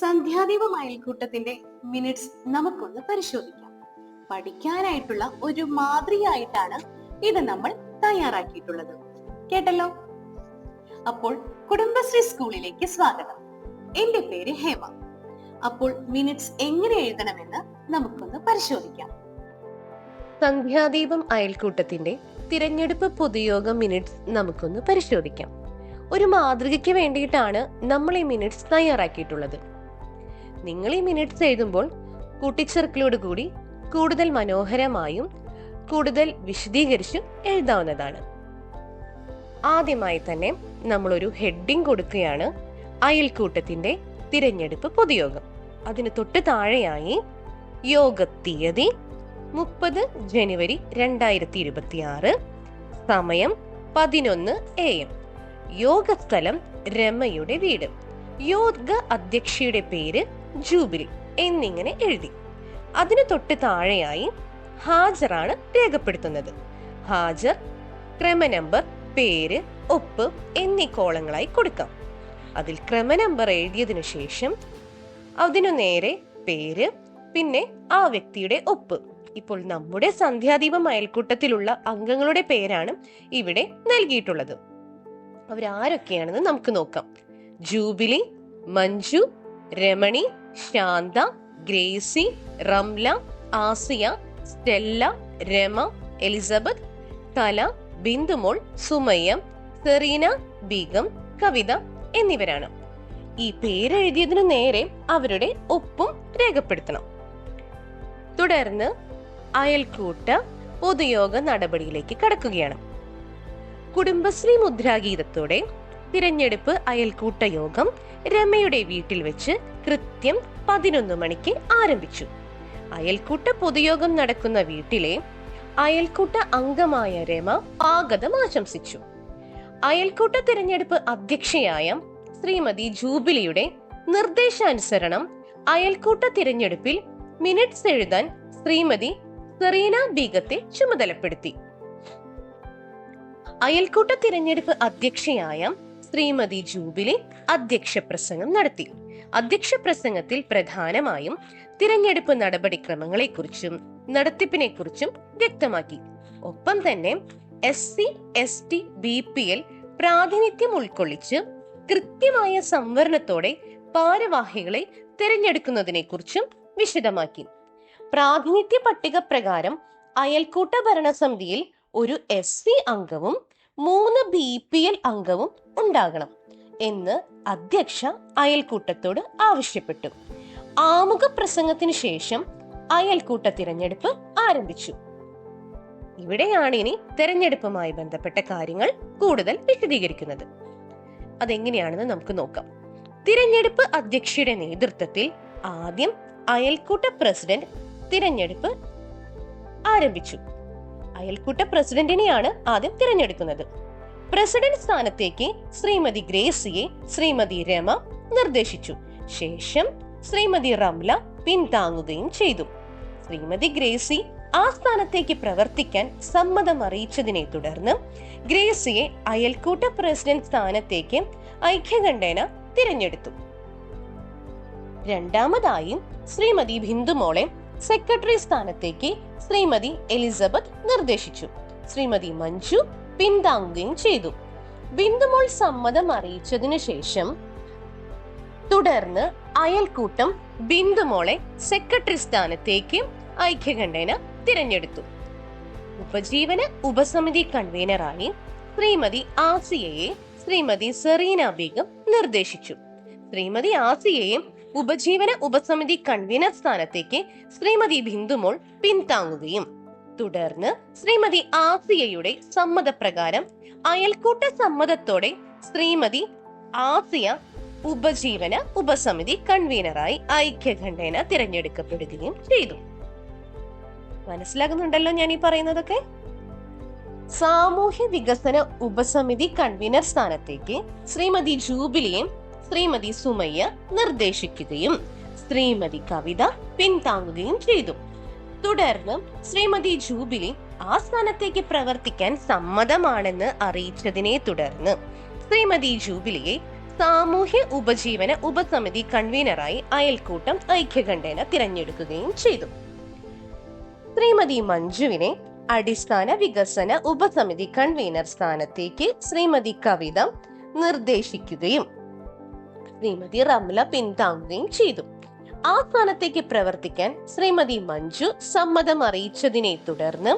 സന്ധ്യാദീപം അയൽക്കൂട്ടത്തിന്റെ minutes നമുക്കൊന്ന് പരിശോധിക്കാം. പഠിക്കാനായിട്ടുള്ള ഒരു മാതൃകയായിട്ടാണ് ഇത് നമ്മൾ തയ്യാറാക്കിയിട്ടുള്ളത്. കേട്ടല്ലോ? അപ്പോൾ കുടുംബശ്രീ സ്കൂളിലേക്ക് സ്വാഗതം. എന്റെ പേര് ഹേമ. അപ്പോൾ മിനിറ്റ്സ് എങ്ങനെ എഴുതണമെന്ന് നമുക്കൊന്ന് പരിശോധിക്കാം. സന്ധ്യാദീപം അയൽക്കൂട്ടത്തിന്റെ തിരഞ്ഞെടുപ്പ് പൊതുയോഗ മിനിറ്റ്സ് നമുക്കൊന്ന് പരിശോധിക്കാം. ഒരു മാതൃകയ്ക്ക് വേണ്ടിയിട്ടാണ് നമ്മൾ ഈ മിനിറ്റ്സ് തയ്യാറാക്കിയിട്ടുള്ളത്. നിങ്ങൾ ഈ മിനിറ്റ്സ് എഴുതുമ്പോൾ കൂട്ടിച്ചേർക്കലോട് കൂടി കൂടുതൽ മനോഹരമായും കൂടുതൽ വിശദീകരിച്ചും എഴുതാവുന്നതാണ്. ആദ്യമായി തന്നെ നമ്മളൊരു ഹെഡിങ് കൊടുക്കുകയാണ്. അയൽക്കൂട്ടത്തിന്റെ തിരഞ്ഞെടുപ്പ് പൊതുയോഗം. അതിന് തൊട്ട് താഴെയായി യോഗ തീയതി മുപ്പത് ജനുവരി രണ്ടായിരത്തി ഇരുപത്തി ആറ് സമയം പതിനൊന്ന് എ എം യോഗസ്ഥലം രമയുടെ വീട്. യോഗ അധ്യക്ഷയുടെ പേര് ജൂബിലി എന്നിങ്ങനെ എഴുതി. അതിനു തൊട്ട് താഴെയായി ഹാജറാണ് രേഖപ്പെടുത്തുന്നത്. ഹാജർ ക്രമ നമ്പർ പേര് ഒപ്പ് എന്നീ കോളങ്ങളായി കൊടുക്കാം. അതിൽ ക്രമ നമ്പർ എഴുതിയതിനു ശേഷം അതിനു നേരെ പേര് പിന്നെ ആ വ്യക്തിയുടെ ഒപ്പ്. ഇപ്പോൾ നമ്മുടെ സന്ധ്യാദീപം അയൽക്കൂട്ടത്തിലുള്ള അംഗങ്ങളുടെ പേരാണ് ഇവിടെ നൽകിയിട്ടുള്ളത്. അവരാരൊക്കെയാണെന്ന് നമുക്ക് നോക്കാം. ജൂബിലി മഞ്ജു രമണി ശാന്ത ഗ്രേസി റംല ആസിയ സ്റ്റെല്ല രമ എലിസബത്ത് കല ബിന്ദുമോൾ സുമയ്യ സെറീന ബീഗം കവിത എന്നിവരാണ്. ഈ പേരെഴുതിയതിനു നേരെ അവരുടെ ഒപ്പും രേഖപ്പെടുത്തണം. തുടർന്ന് അയൽക്കൂട്ട പൊതുയോഗ നടപടിയിലേക്ക് കടക്കുകയാണ്. കുടുംബശ്രീ മുദ്രാഗീതത്തോടെ തിരഞ്ഞെടുപ്പ് അയൽക്കൂട്ട യോഗം രമയുടെ വീട്ടിൽ വെച്ച് കൃത്യം പതിനൊന്ന് മണിക്ക് ആരംഭിച്ചു. അയൽക്കൂട്ട പൊതുയോഗം നടക്കുന്ന വീട്ടിലെ അയൽക്കൂട്ട അംഗമായ രമ ആഗതം ആശംസിച്ചു. അയൽക്കൂട്ട തിരഞ്ഞെടുപ്പ് അധ്യക്ഷയായ ശ്രീമതി ജൂബിലിയുടെ നിർദ്ദേശാനുസരണം അയൽക്കൂട്ട തിരഞ്ഞെടുപ്പിൽ മിനിറ്റ്സ് എഴുതാൻ ശ്രീമതി സെറീന ബീഗത്തെ ചുമതലപ്പെടുത്തി. അയൽക്കൂട്ട തിരഞ്ഞെടുപ്പ് അധ്യക്ഷയായ ശ്രീമതി ജൂബിലി അധ്യക്ഷ പ്രസംഗം നടത്തി. അധ്യക്ഷ പ്രസംഗത്തിൽ പ്രധാനമായും തിരഞ്ഞെടുപ്പ് നടപടിക്രമങ്ങളെക്കുറിച്ചും നടത്തിപ്പിനെക്കുറിച്ചും വ്യക്തമാക്കി. ഒപ്പം തന്നെ S C S T B P L പ്രാതിനിധ്യം ഉൾക്കൊള്ളിച്ച് കൃത്യമായ സംവരണത്തോടെ ഭാരവാഹികളെ തിരഞ്ഞെടുക്കുന്നതിനെ കുറിച്ചും വിശദമാക്കി. പ്രാതിനിധ്യ പട്ടിക പ്രകാരം അയൽക്കൂട്ട ഭരണസമിതിയിൽ ഒരു എസ് സി അംഗവും മൂന്ന് ബി പി എൽ അംഗവും ഉണ്ടാകണം എന്ന് അധ്യക്ഷ അയൽക്കൂട്ടത്തോട് ആവശ്യപ്പെട്ടു. ആമുഖ പ്രസംഗത്തിന് ശേഷം അയൽക്കൂട്ട തിരഞ്ഞെടുപ്പ് ആരംഭിച്ചു. ഇവിടെയാണ് ഇനി തെരഞ്ഞെടുപ്പുമായി ബന്ധപ്പെട്ട കാര്യങ്ങൾ കൂടുതൽ വിശദീകരിക്കുന്നത്. അതെങ്ങനെയാണെന്ന് നമുക്ക് നോക്കാം. തിരഞ്ഞെടുപ്പ് അധ്യക്ഷയുടെ നേതൃത്വത്തിൽ ആദ്യം അയൽക്കൂട്ട പ്രസിഡന്റ് തിരഞ്ഞെടുപ്പ് ആരംഭിച്ചു. അയൽക്കൂട്ട പ്രസിഡന്റിനെയാണ് ആദ്യം തിരഞ്ഞെടുക്കുന്നത്. പ്രസിഡന്റ് സ്ഥാനത്തേക്ക് ശ്രീമതി ഗ്രേസിയെ ശ്രീമതി രമ നിർദ്ദേശിച്ചു. ശേഷം ശ്രീമതി റംല പിന്താങ്ങുകയും ചെയ്തു. ശ്രീമതി ഗ്രേസി ആ സ്ഥാനത്തേക്ക് പ്രവർത്തിക്കാൻ സമ്മതം അറിയിച്ചതിനെ തുടർന്ന് ഗ്രേസിയെ അയൽക്കൂട്ട പ്രസിഡന്റ് സ്ഥാനത്തേക്ക് ഐക്യകണ്ഠേന തിരഞ്ഞെടുത്തു. രണ്ടാമതായും ശ്രീമതി ബിന്ദുമോളെ സെക്രട്ടറി സ്ഥാനത്തേക്ക് ശ്രീമതി എലിസബത്ത് നിർദ്ദേശിച്ചു. ശ്രീമതി മഞ്ജു പിന്താങ്ങുകയും ചെയ്തു. ബിന്ദുമോൾ സമ്മതം അറിയിച്ചതിനു ശേഷം തുടർന്ന് അയൽക്കൂട്ടം ബിന്ദുമോളെ സെക്രട്ടറി സ്ഥാനത്തേക്ക് ഐക്യകണ്ഠേന തിരഞ്ഞെടുത്തു. ഉപജീവന ഉപസമിതി കൺവീനറായി ശ്രീമതി ആസിയയെ ശ്രീമതി സെറീന ബീഗം നിർദ്ദേശിച്ചു. ശ്രീമതി ആസിയയും ഉപജീവന ഉപസമിതി കൺവീനർ സ്ഥാനത്തേക്ക് ശ്രീമതി ബിന്ദുമോൾ പിന്താങ്ങുകയും തുടർന്ന് ശ്രീമതി ആസിയയുടെ സമ്മതപ്രകാരം അയൽക്കൂട്ട സമ്മതത്തോടെ ശ്രീമതി ആസിയ ഉപജീവന ഉപസമിതി കൺവീനറായി ഐക്യകണ്ഠേന തിരഞ്ഞെടുക്കപ്പെടുകയും ചെയ്തു. മനസ്സിലാകുന്നുണ്ടല്ലോ ഞാൻ ഈ പറയുന്നതൊക്കെ? സാമൂഹ്യ വികസന ഉപസമിതി കൺവീനർ സ്ഥാനത്തേക്ക് ശ്രീമതി ജൂബിലിയും ശ്രീമതി സുമയ്യ നിർദ്ദേശിക്കുകയും ശ്രീമതി കവിത പിന്താങ്ങുകയും ചെയ്തു. തുടർന്ന് ശ്രീമതി ജൂബിലി ആ സ്ഥാനത്തേക്ക് പ്രവർത്തിക്കാൻ സമ്മതമാണെന്ന് അറിയിച്ചതിനെ തുടർന്ന് ശ്രീമതി ജൂബിലിയെ സാമൂഹ്യ ഉപജീവന ഉപസമിതി കൺവീനറായി അയൽക്കൂട്ടം ഐക്യകണ്ഠേന തിരഞ്ഞെടുക്കുകയും ചെയ്തു. ശ്രീമതി മഞ്ജുവിനെ അടിസ്ഥാന വികസന ഉപസമിതി കൺവീനർ സ്ഥാനത്തേക്ക് ശ്രീമതി കവിത നിർദ്ദേശിക്കുകയും ശ്രീമതി റംല പിന്താങ്ങുകയും ചെയ്തു. ആ സ്ഥാനത്തേക്ക് പ്രവർത്തിക്കാൻ ശ്രീമതി മഞ്ജു സമ്മതം അറിയിച്ചതിനെ തുടർന്ന്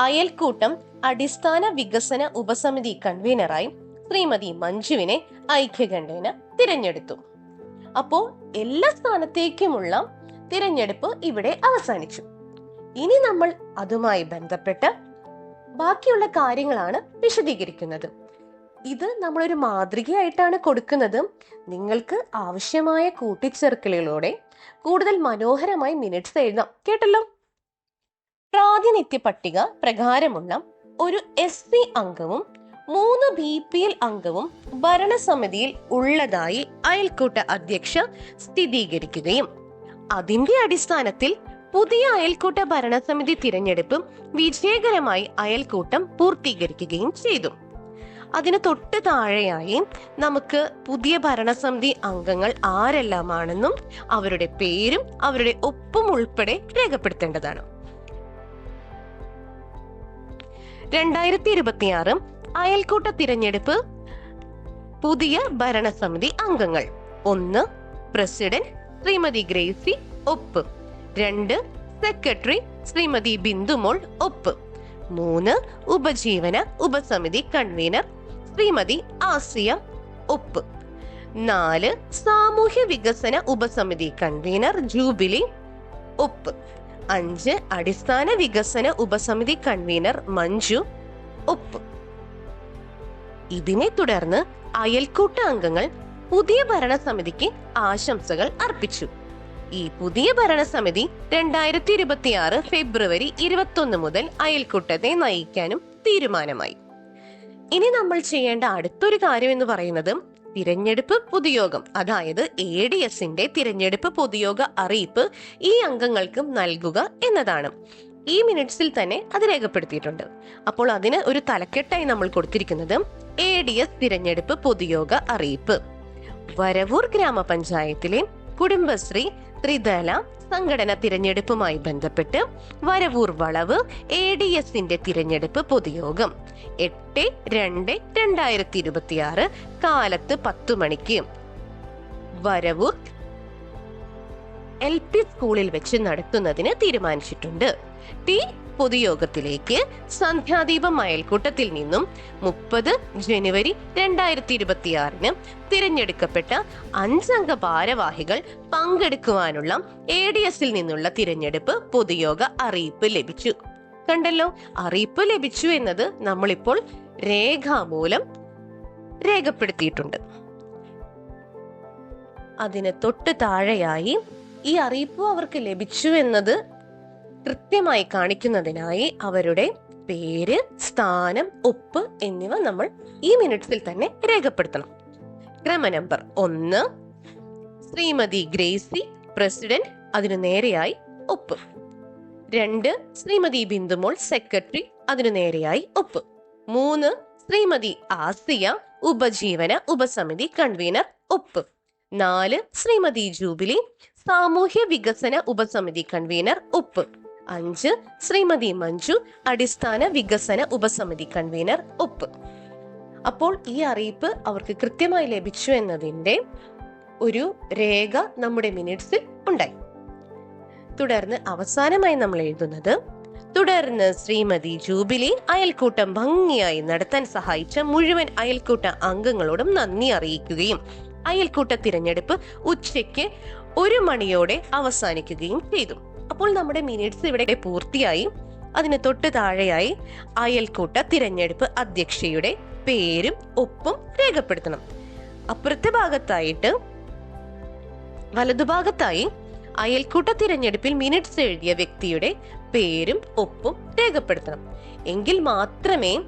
അയൽക്കൂട്ടം അടിസ്ഥാന വികസന ഉപസമിതി കൺവീനറായി ശ്രീമതി മഞ്ജുവിനെ ഐക്യകണ്ഠേന തിരഞ്ഞെടുത്തു. അപ്പോൾ എല്ലാ സ്ഥാനത്തേക്കുമുള്ള തിരഞ്ഞെടുപ്പ് ഇവിടെ അവസാനിച്ചു. ഇനി നമ്മൾ അതുമായി ബന്ധപ്പെട്ട് ബാക്കിയുള്ള കാര്യങ്ങളാണ് വിശദീകരിക്കുന്നത്. ഇത് നമ്മളൊരു മാതൃകയായിട്ടാണ് കൊടുക്കുന്നത്. നിങ്ങൾക്ക് ആവശ്യമായ കൂട്ടിച്ചേർക്കലുകളോടെ കൂടുതൽ മനോഹരമായി മിനിറ്റ്സ് എഴുതാം. കേട്ടല്ലോ? പ്രാതിനിധ്യ പട്ടിക പ്രകാരമുള്ള ഒരു എസ് സി അംഗവും മൂന്ന് ബി പി എൽ അംഗവും ഭരണസമിതിയിൽ ഉള്ളതായി അയൽക്കൂട്ട അധ്യക്ഷ സ്ഥിരീകരിക്കുകയും അതിന്റെ അടിസ്ഥാനത്തിൽ പുതിയ അയൽക്കൂട്ട ഭരണസമിതി തിരഞ്ഞെടുപ്പ് വിജയകരമായി അയൽക്കൂട്ടം പൂർത്തീകരിക്കുകയും ചെയ്തു. അതിന് തൊട്ട് താഴെയായി നമുക്ക് പുതിയ ഭരണസമിതി അംഗങ്ങൾ ആരെല്ലാമാണെന്നും അവരുടെ പേരും അവരുടെ ഒപ്പും ഉൾപ്പെടെ രേഖപ്പെടുത്തേണ്ടതാണ്. രണ്ടായിരത്തി ഇരുപത്തിയാറ് അയൽക്കൂട്ട തിരഞ്ഞെടുപ്പ് പുതിയ ഭരണസമിതി അംഗങ്ങൾ. ഒന്ന് പ്രസിഡന്റ് ശ്രീമതി ഗ്രേസി ഒപ്പ്. രണ്ട് സെക്രട്ടറി ശ്രീമതി ബിന്ദുമോൾ ഒപ്പ്. മൂന്ന് ഉപജീവന ഉപസമിതി കൺവീനർ ശ്രീമതി ആസിയ ഉപ്പ്. നാല് സാമൂഹ്യ വികസന ഉപസമിതി കൺവീനർ ജൂബിലി ഉപ്പ്. അഞ്ച് അടിസ്ഥാന വികസന ഉപസമിതി കൺവീനർ മഞ്ജു ഉപ്പ്. ഇതിനെ തുടർന്ന് അയൽക്കൂട്ട അംഗങ്ങൾ പുതിയ ഭരണസമിതിക്ക് ആശംസകൾ അർപ്പിച്ചു. ഈ പുതിയ ഭരണസമിതി രണ്ടായിരത്തി ഇരുപത്തിയാറ് ഫെബ്രുവരി ഇരുപത്തൊന്ന് മുതൽ അയൽക്കൂട്ടത്തെ നയിക്കാനും തീരുമാനമായി. ഇനി നമ്മൾ ചെയ്യേണ്ട അടുത്തൊരു കാര്യം എന്ന് പറയുന്നത് തിരഞ്ഞെടുപ്പ് പൊതുയോഗം അതായത് എ ഡി എസിന്റെ തിരഞ്ഞെടുപ്പ് പൊതുയോഗ അറിയിപ്പ് ഈ അംഗങ്ങൾക്കും നൽകുക എന്നതാണ്. ഈ മിനിറ്റ്സിൽ തന്നെ അത് രേഖപ്പെടുത്തിയിട്ടുണ്ട്. അപ്പോൾ അതിന് ഒരു തലക്കെട്ടായി നമ്മൾ കൊടുത്തിരിക്കുന്നത് എ ഡി എസ് തിരഞ്ഞെടുപ്പ് പൊതുയോഗ അറിയിപ്പ്. വരവൂർ ഗ്രാമപഞ്ചായത്തിലെ കുടുംബശ്രീ ത്രിതല സംഘടന തിരഞ്ഞെടുപ്പുമായി ബന്ധപ്പെട്ട് വരവൂർ വളവ് എ ഡി എസിന്റെ തിരഞ്ഞെടുപ്പ് പൊതുയോഗം. എട്ട് രണ്ട് രണ്ടായിരത്തി ഇരുപത്തിയാറ് കാലത്ത് പത്തു മണിക്ക്. വരവൂർ എൽ പി സ്കൂളിൽ വെച്ച് നടത്തുന്നതിന് തീരുമാനിച്ചിട്ടുണ്ട്. ടി പൊതുയോഗത്തിലേക്ക് സന്ധ്യാദീപം അയൽക്കൂട്ടത്തിൽ നിന്നും മുപ്പത് ജനുവരി രണ്ടായിരത്തി ഇരുപത്തിയാറിന് തിരഞ്ഞെടുക്കപ്പെട്ട അഞ്ചംഗ ഭാരവാഹികൾ പങ്കെടുക്കുവാനുള്ള എ ഡി എസിൽ നിന്നുള്ള തിരഞ്ഞെടുപ്പ് പൊതുയോഗ അറിയിപ്പ് ലഭിച്ചു. കണ്ടല്ലോ? അറിയിപ്പ് ലഭിച്ചു എന്നത് നമ്മളിപ്പോൾ രേഖാമൂലം രേഖപ്പെടുത്തിയിട്ടുണ്ട്. അതിന് തൊട്ട് താഴെയായി ഈ അറിയിപ്പ് അവർക്ക് ലഭിച്ചു എന്നത് കൃത്യമായി കാണിക്കുന്നതിനായി അവരുടെ പേര് സ്ഥാനം ഉപ്പ് എന്നിവ നമ്മൾ ഈ മിനിറ്റ്സിൽ തന്നെ രേഖപ്പെടുത്തണം. ക്രമ നമ്പർ ഒന്ന് ശ്രീമതി ഗ്രേസി പ്രസിഡന്റ് അതിനു നേരെയായി ഒപ്പ്. രണ്ട് ശ്രീമതി ബിന്ദുമോൾ സെക്രട്ടറി അതിനു നേരെയായി ഒപ്പ്. മൂന്ന് ശ്രീമതി ആസിയ ഉപജീവന ഉപസമിതി കൺവീനർ ഉപ്പ് നാല് ശ്രീമതി ജൂബിലി സാമൂഹ്യ വികസന ഉപസമിതി കൺവീനർ ഒപ്പ്. അഞ്ച് ശ്രീമതി മഞ്ജു അടിസ്ഥാന വികസന ഉപസമിതി കൺവീനർ ഒപ്പ്. അപ്പോൾ ഈ അറിയിപ്പ് അവർക്ക് കൃത്യമായി ലഭിച്ചു എന്നതിന്റെ ഒരു രേഖ നമ്മുടെ മിനിറ്റ്സിൽ ഉണ്ടായി. തുടർന്ന് അവസാനമായി നമ്മൾ എഴുതുന്നത് തുടർന്ന് ശ്രീമതി ജൂബിലി അയൽക്കൂട്ടം ഭംഗിയായി നടത്താൻ സഹായിച്ച മുഴുവൻ അയൽക്കൂട്ട അംഗങ്ങളോടും നന്ദി അറിയിക്കുകയും അയൽക്കൂട്ട തിരഞ്ഞെടുപ്പ് ഉച്ചയ്ക്ക് ഒരു മണിയോടെ അവസാനിക്കുകയും ചെയ്തു. അപ്പോൾ നമ്മുടെ മിനിറ്റ്സ് ഇവിടെ പൂർത്തിയായി. അതിന് തൊട്ട് താഴെയായി അയൽക്കൂട്ട തിരഞ്ഞെടുപ്പ് അധ്യക്ഷയുടെ പേരും ഒപ്പും രേഖപ്പെടുത്തണം. അപ്പുറത്തെ ഭാഗത്തായിട്ട് വലതുഭാഗത്തായി അയൽക്കൂട്ട തിരഞ്ഞെടുപ്പിൽ മിനിറ്റ്സ് എഴുതിയ വ്യക്തിയുടെ പേരും ഒപ്പും രേഖപ്പെടുത്തണം. എങ്കിൽ മാത്രമേ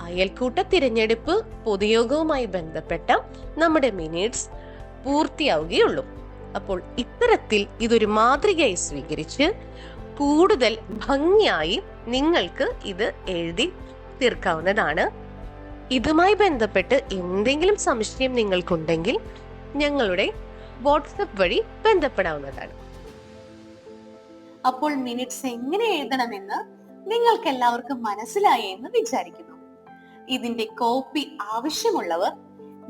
അയൽക്കൂട്ട തിരഞ്ഞെടുപ്പ് പൊതുയോഗവുമായി ബന്ധപ്പെട്ട നമ്മുടെ മിനിറ്റ്സ് പൂർത്തിയാവുകയുള്ളൂ. അപ്പോൾ ഇത്തരത്തിൽ ഇതൊരു മാതൃകയായി സ്വീകരിച്ച് കൂടുതൽ ഭംഗിയായി നിങ്ങൾക്ക് ഇത് എഴുതി തീർക്കാവുന്നതാണ്. ഇതുമായി ബന്ധപ്പെട്ട് എന്തെങ്കിലും സംശയം നിങ്ങൾക്കുണ്ടെങ്കിൽ ഞങ്ങളുടെ വാട്സപ്പ് വഴി ബന്ധപ്പെടാവുന്നതാണ്. അപ്പോൾ മിനിറ്റ്സ് എങ്ങനെ എഴുതണമെന്ന് നിങ്ങൾക്ക് എല്ലാവർക്കും മനസ്സിലായി എന്ന് വിചാരിക്കുന്നു. ഇതിന്റെ കോപ്പി ആവശ്യമുള്ളവർ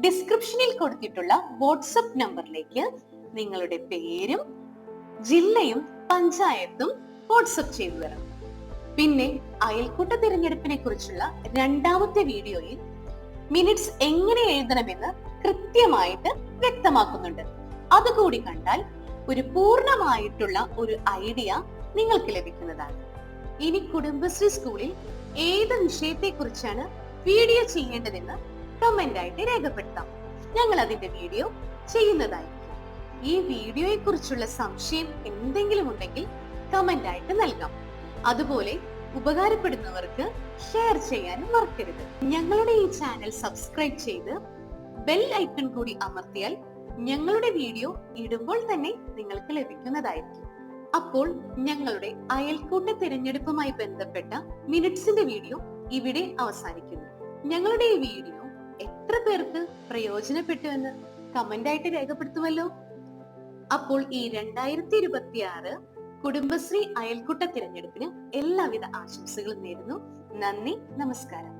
ഡിസ്ക്രിപ്ഷനിൽ കൊടുത്തിട്ടുള്ള വാട്സപ്പ് നമ്പറിലേക്ക് നിങ്ങളുടെ പേരും ജില്ലയും പഞ്ചായത്തും വാട്സപ്പ് ചെയ്തു തരണം പിന്നെ അയൽക്കൂട്ട തിരഞ്ഞെടുപ്പിനെ കുറിച്ചുള്ള രണ്ടാമത്തെ വീഡിയോയിൽ മിനിറ്റ്സ് എങ്ങനെ എഴുതണമെന്ന് കൃത്യമായിട്ട് വ്യക്തമാക്കുന്നുണ്ട്. അതുകൂടി കണ്ടാൽ ഒരു പൂർണമായിട്ടുള്ള ഒരു ഐഡിയ നിങ്ങൾക്ക് ലഭിക്കുന്നതാണ്. ഇനി കുടുംബശ്രീ സ്കൂളിൽ ഏത് വിഷയത്തെ കുറിച്ചാണ് വീഡിയോ ചെയ്യേണ്ടതെന്ന് കമന്റ് ആയിട്ട് രേഖപ്പെടുത്താം. ഞങ്ങൾ അതിന്റെ വീഡിയോ ചെയ്യുന്നതായിരിക്കും. ഈ വീഡിയോയെ കുറിച്ചുള്ള സംശയം എന്തെങ്കിലും ഉണ്ടെങ്കിൽ കമന്റ് ആയിട്ട് നൽകാം. അതുപോലെ ഉപകാരപ്പെടുന്നവർക്ക് ഷെയർ ചെയ്യാനും മറക്കരുത്. ഞങ്ങളുടെ ഈ ചാനൽ സബ്സ്ക്രൈബ് ചെയ്ത് ബെൽ ഐക്കൺ കൂടി അമർത്തിയാൽ ഞങ്ങളുടെ വീഡിയോ ഇടുമ്പോൾ തന്നെ നിങ്ങൾക്ക് ലഭിക്കുന്നതായിരിക്കും. അപ്പോൾ ഞങ്ങളുടെ അയൽക്കൂട്ട തിരഞ്ഞെടുപ്പുമായി ബന്ധപ്പെട്ട മിനിറ്റ്സിന്റെ വീഡിയോ ഇവിടെ അവസാനിക്കുന്നു. ഞങ്ങളുടെ ഈ വീഡിയോ എത്ര പേർക്ക് പ്രയോജനപ്പെട്ടുവെന്ന് കമന്റ് ആയിട്ട് രേഖപ്പെടുത്തുമല്ലോ? അപ്പോൾ ഈ രണ്ടായിരത്തി ഇരുപത്തി ആറ് കുടുംബശ്രീ അയൽക്കൂട്ട തിരഞ്ഞെടുപ്പിന് എല്ലാവിധ ആശംസകളും നേരുന്നു. നന്ദി നമസ്കാരം.